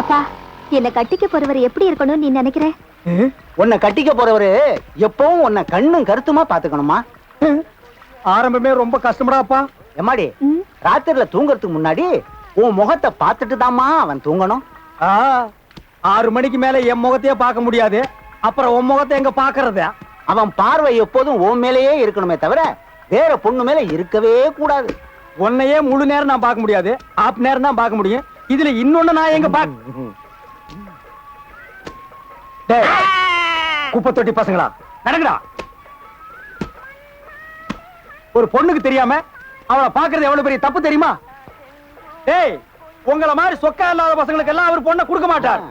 அப்பா என்ன கட்டிக்க போறவர் எப்படி இருக்கணும்னு நீ நினைக்கிற? உன்னை கட்டிக்க போறவரு எப்பவும் உன்னை கண்ணும் கருத்துமா பாத்துக்கணுமா ஆரம்பமே ரொம்ப கஷ்டமடாப்பா எம்மாடி ராத்திரில தூங்குறதுக்கு முன்னாடி உன் முகத்தை பார்த்துட்டு தாம்மா அவன் தூங்கணும். ஆறு மணிக்கு மேல என் முகத்தையே பார்க்க முடியாது. அப்புறம் உன் முகத்தை எங்க பாக்குறது அவன் பார்வை எப்போதும் உன் மேலேயே இருக்கணுமே தவிர வேற பொண்ணு மேல இருக்கவே கூடாது. உன்னையே முழு நேரம் நான் பார்க்க முடியாது. ஆப் நேரம் தான் பார்க்க முடியும். இதுல இன்னொன்னு நான் எங்க பாக்க டேய், குப்பை தொட்டி பசங்களா நடக்குடா. ஒரு பொண்ணுக்கு தெரியாம அவளை பாக்குறது எவ்வளவு பெரிய தப்பு தெரியுமா? டேய் உங்கள மாதிரி சொக்கா இல்லாத பசங்களுக்கு எல்லாம் அவர் பொண்ணை கொடுக்க மாட்டார்.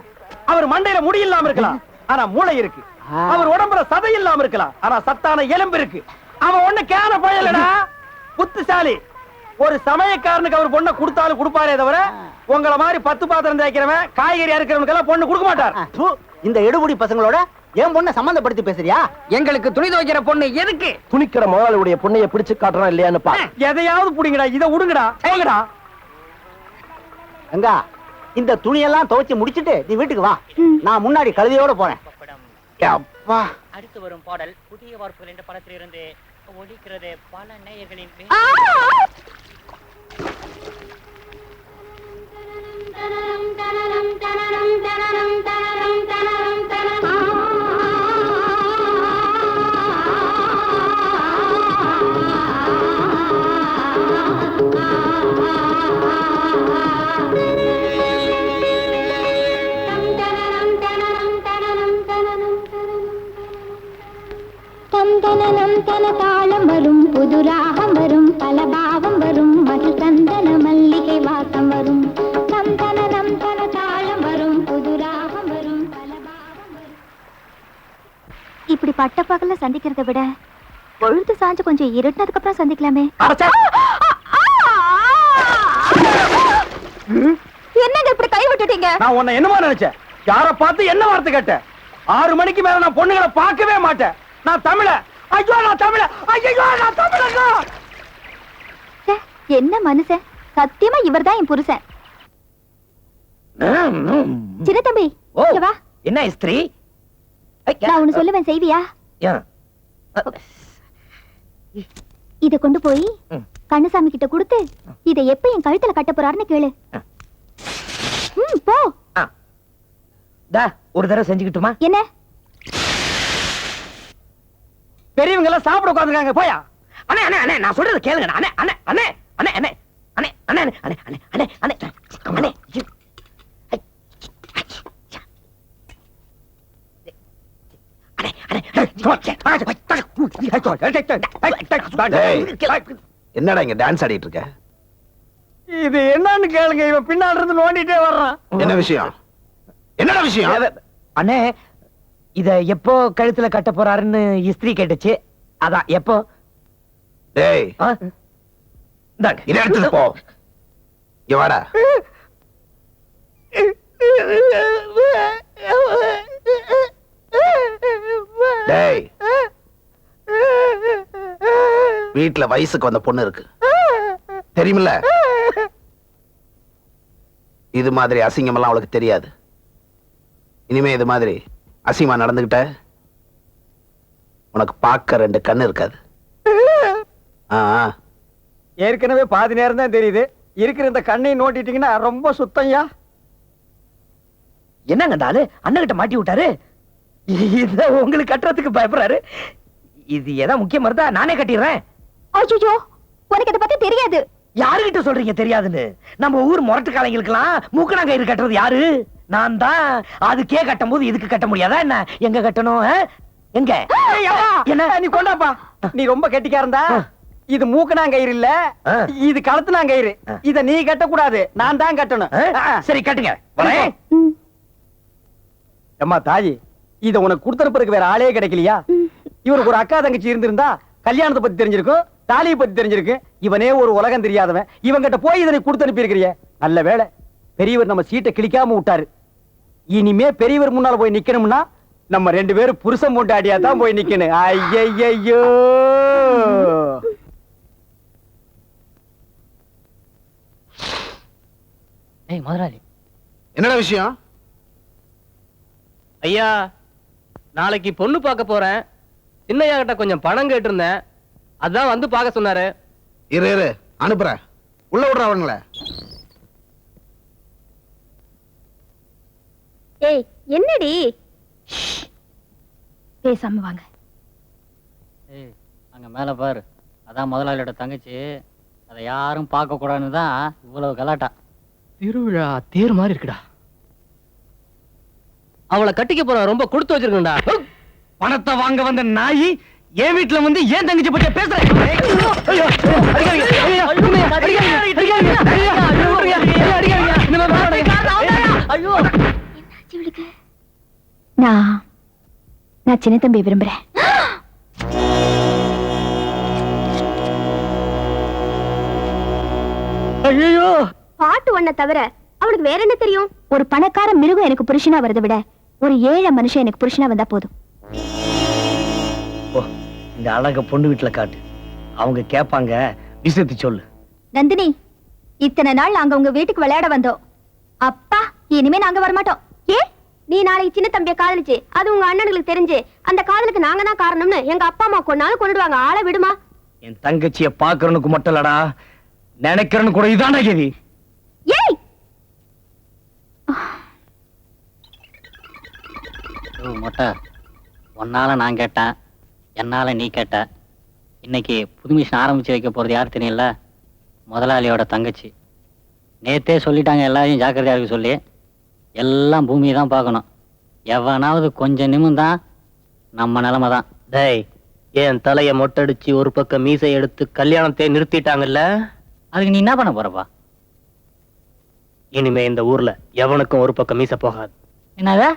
அவர் மண்டையில முடி இல்லாம இருக்கலாம். ஆனா மூளை இருக்கு. அவர் உடம்புல சதை இல்லாம இருக்கலாம். ஆனா சத்தான எலும்பு இருக்கு. அவன் ஒண்ணு கேன பயலடா புத்திசாலி. ஒரு சமயக்காரனுக்கு அவர் பொண்ணை கொடுத்தாலும் கொடுப்பாரே தவிர உங்கள மாதிரி பத்து பாத்திரம் தேய்க்கிறவன் காய்கறி அறுக்கிறவனுக்கு எல்லாம் பொண்ணு கொடுக்க மாட்டார். இந்த எடுபுடி பசங்களோட என் பொண்ணை சம்பந்தப்படுத்தி பேசுறியா? எங்களுக்கு துணி துவைக்கிற பொண்ணு எதுக்கு? துணிக்கிற முதலாளியுடைய பொண்ணைய பிடிச்சு காட்டுறான் இல்லையான்னு பா எதையாவது புடிங்கடா இதை விடுங்கடா போங்கடா. எங்கா இந்த துணியெல்லாம் துவைச்சு முடிச்சிட்டு நீ வீட்டுக்கு வா. நான் முன்னாடி கழுதையோட போறேன். அப்பா அடுத்து வரும் பாடல் புதிய வார்ப்புகள் என்ற படத்திலிருந்து ஒலிக்கிறது பல நேயர்களின் தந்தனம் தன தாளம் வரும் புது ராகம் வரும் பல பாவம் வரும் மது சந்தன மல்லிகை வாசம் வரும் இப்படி பட்ட பகல்ல சந்திக்கிறதை விட பொழுது சாஞ்சு கொஞ்சம் இருட்டினதுக்கு அப்புறம் சந்திக்கலாமே. என்னங்க இப்படி கை விட்டுட்டீங்க? நான் உன்னை என்னமா நினைச்சேன். யார பார்த்து என்ன வார்த்தை கேட்ட ஆறு மணிக்கு மேல நான் பொண்ணுங்களை பார்க்கவே மாட்டேன். நான் தமிழ. ஐயோ நான் தமிழ. ஐயோ நான் தமிழங்க! என்ன மனுஷன்? சத்தியமா இவர்தான் என் புருஷன். சின்ன தம்பி வா. என்ன ஸ்திரீ? நான் ஒண்ணு சொல்லுவேன் செய்வியா இத கொண்டு போய். கண்ணசாமி கிட்ட கொடுத்து இத எப்ப என் கழுத்துல கட்ட போறாருன்னு கேளு போ ஒரு தடவை செஞ்சுக்கிட்டுமா என்ன பெரியவங்க எல்லாம் சாப்பிட உட்காந்துருக்காங்க போயா அண்ணே அண்ணே அண்ணே நான் சொல்றது கேளுங்க அண்ணே அண்ணே அண்ணே அண்ணே அண்ணே அண்ணே அண்ணே அண்ணே அண்ணே அண்ணே அண்ணே ஐயோ. ஐ. அண்ணே அண்ணே என்னடா இங்க டான்ஸ் ஆடிட்டு இருக்க? இது என்னன்னு கேளுங்க இவன் பின்னால இருந்து நோண்டிட்டே வர்றான். என்ன விஷயம்? என்னடா விஷயம்? அண்ணே இத எப்போ கழுத்துல கட்ட போறாருன்னு இஸ்திரி கேட்டுச்சு. அதான் எப்போ? டேய் ஆ? இந்தாங்க. இதை எடுத்துட்டு போ. இங்க வாடா. டேய். வீட்ல வயசுக்கு வந்த பொண்ணு இருக்கு. தெரியுமில்ல? இது மாதிரி அசிங்கமெல்லாம் அவளுக்கு தெரியாது. இனிமே இது மாதிரி அசிங்கமா நடந்துகிட்ட உனக்கு பார்க்க ரெண்டு கண்ணு இருக்காது. ஆ ஆ. ஏற்கனவே பாதி நேரம் தான் தெரியுது. இருக்கிற இந்த கண்ணை நோட்டிட்டீங்கன்னா ரொம்ப சுத்தம்யா? என்னங்க ஆளு? அண்ணன் கிட்ட மாட்டி விட்டாரு? இத உங்களுக்கு கட்டுறதுக்கு பயப்படுறாரு. இது ஏதா முக்கியமா இருந்தா நானே கட்டிடுறேன். அச்சோ உனக்கு இத பத்தி தெரியாது. யாருகிட்ட சொல்றீங்க தெரியாதுன்னு? நம்ம ஊர் முரட்டு காலைங்களுக்கெல்லாம் மூக்கணாங்கயிறு கட்டுறது யாரு? நான் தான். அதுக்கே கட்டும் போது இதுக்கு கட்ட முடியாதா என்ன? எங்க கட்டணும்? எங்க? என்ன? நீ கொண்டாப்பா. நீ ரொம்ப கெட்டிக்காரந்தா இது மூக்கணாங்கயிறு இல்ல. இது கழுத்துனாங்கயிறு இத நீ கட்டக்கூடாது. நான் தான் கட்டணும்? சரி கட்டுங்க. வரேன். ம், அம்மா தாயி. இத உனக்கு கொடுத்தனுப்புறதுக்கு வேற ஆளே கிடைக்கலையா? இவருக்கு ஒரு அக்கா தங்கச்சி இருந்திருந்தா கல்யாணத்தை பத்தி தெரிஞ்சிருக்கும் தாலியை பத்தி தெரிஞ்சிருக்கும் இவனே ஒரு உலகம் தெரியாதவன். இவங்கிட்ட போய் இதனை கொடுத்து அனுப்பி இருக்கிறிய நல்ல வேளை பெரியவர் நம்ம சீட்டை கிழிக்காம விட்டாரு. இனிமே பெரியவர் முன்னால போய் நிக்கணும்னா நம்ம ரெண்டு பேரும் புருஷன் மூட்டாடியா தான் போய் நிக்கணும். ஐயையோ ஏய் முதலாளி. என்னடா விஷயம்? ஐயா நாளைக்கு பொண்ணு பார்க்க போறேன். சின்னையா கிட்ட கொஞ்சம் பணம் கேட்டிருந்தேன். அதான் வந்து பார்க்க சொன்னாரு. இரு இரு அனுப்புறேன். உள்ள விடுற அவனுங்கள ஏய் என்னடி? பேசாம வாங்க. ஏய் அங்க மேல பாரு. அதான் முதலாளியோட தங்கச்சி. அதை யாரும் பார்க்க கூடாதுன்னு தான் இவ்வளவு கலாட்டா. திருவிழா தேர் மாதிரி இருக்குடா. அவளை கட்டிக்க போற ரொம்ப கொடுத்து வச்சிருக்கா பணத்தை வாங்க வந்த நாயி என் வீட்டுல வந்து ஏன் தங்கச்சி பத்தி பேசுற? ஐயோ, அடிக்காதீங்க, ஐயோ, அடிக்காதீங்க, அடிக்காதீங்க, ஐயோ, ஐயோ, ஐயோ, அடிக்காதீங்க. இந்த மாதிரி பண்ணாதீங்க. இவளுக்கு? நான் நான் சின்ன தம்பி விரும்புறேன். ஐயோ பாட்டு ஒண்ண தவிர அவனுக்கு வேற என்ன தெரியும்? ஒரு பணக்கார மிருகம் எனக்கு புருஷனா வரதை விட ஒரு ஏழை மனுஷன் எனக்கு புருஷனா வந்தா போதும். ஓ, இந்த அழக பொண்ணு வீட்டுல காட்டு. அவங்க கேட்பாங்க விஷயத்தை சொல்லு. நந்தினி இத்தனை நாள் நாங்க உங்க வீட்டுக்கு விளையாட வந்தோம். அப்பா இனிமே நாங்க வரமாட்டோம். ஏ நீ நாளைக்கு சின்ன தம்பிய காதலிச்சு அது உங்க அண்ணனுக்கு தெரிஞ்சு அந்த காதலுக்கு நாங்க தான் காரணம்னு எங்க அப்பா அம்மா கொண்டாலும் கொண்டுடுவாங்க. ஆளை விடுமா? என் தங்கச்சிய பாக்குறனுக்கு மட்டும் இல்லடா நினைக்கிறனு கூட இதான்டா கேதி ஏய் ஓ மொட்டை. உன்னால நான் கேட்டேன். என்னால நீ கேட்ட. இன்னைக்கு புது மிஷின் ஆரம்பிச்சு வைக்க போறது யார் தெரியல முதலாளியோட தங்கச்சி. நேத்தே சொல்லிட்டாங்க எல்லாரையும் ஜாக்கிரதையா இருக்க சொல்லி. எல்லாம் பூமியை தான் பார்க்கணும். எவனாவது கொஞ்சம் நிமிந்தான் நம்ம நிலைமை தான். டேய் என் தலைய மொட்டடிச்சு ஒரு பக்கம் மீசை எடுத்து கல்யாணத்தை நிறுத்திட்டாங்கல்ல? அதுக்கு நீ என்ன பண்ண போறப்பா இனிமே இந்த ஊர்ல எவனுக்கும் ஒரு பக்கம் மீசை போகாது. என்னதா?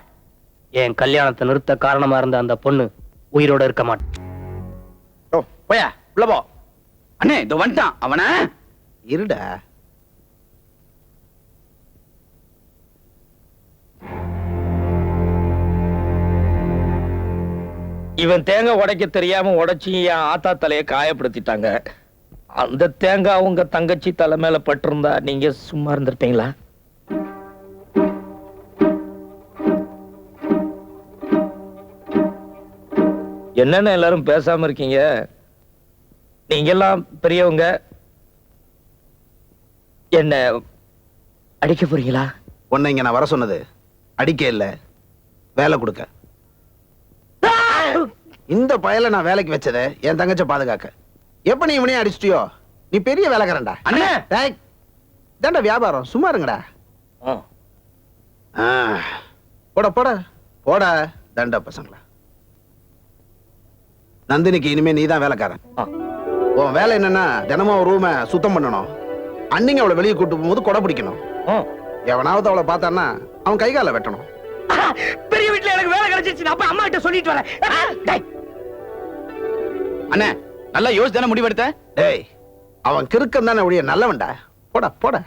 என் கல்யாணத்தை நிறுத்த காரணமா இருந்த அந்த பொண்ணு உயிரோட இருக்க மாட்டேன் ஓ போயா உள்ள போ. அண்ணே இதோ வந்துட்டான் அவன. இருடா. இவன் தேங்காய் உடைக்க தெரியாம உடைச்சி என் ஆத்தா தலைய காயப்படுத்திட்டாங்க. அந்த தேங்காய் உங்க தங்கச்சி தலை மேல பட்டிருந்தா நீங்க சும்மா இருந்திருப்பீங்களா? என்னென்ன எல்லாரும் பேசாம இருக்கீங்க? நீங்க எல்லாம் பெரியவங்க. என்ன அடிக்க போறீங்களா? உன்னை இங்க நான் வர சொன்னது. அடிக்க இல்ல. வேலை கொடுக்க. இந்த பயல நான் வேலைக்கு வச்சதை என் தங்கச்ச பாதுகாக்க. எப்ப நீ இவனையும் அடிச்சிட்டியோ? நீ பெரிய வேலைக்காரன்டா. அண்ணே! டேய், இதான்டா வியாபாரம். சும்மா இருங்கடா. ஆ, போட போட. போட தண்ட பசங்களா. நந்தினிக்கு இனிமே நீ தான் வேலைக்காரன். உன் வேலை என்னன்னா தினமும் ரூமை சுத்தம் பண்ணணும். அன்னிங்க அவளை வெளியே கூட்டு போகும்போது கொடை பிடிக்கணும். எவனாவது அவளை பார்த்தான்னா அவன் கை காலை வெட்டணும் பெரிய வீட்டுல எனக்கு வேலை கிடைச்சிருச்சு. அப்ப அம்மா கிட்ட சொல்லிட்டு வரேன். அண்ணே நல்லா யோசிச்சு தானே முடிவெடுத்த? டேய் அவன் கிறுக்கம் தானே ஒழிய நல்லவன்டா. போடா போடா.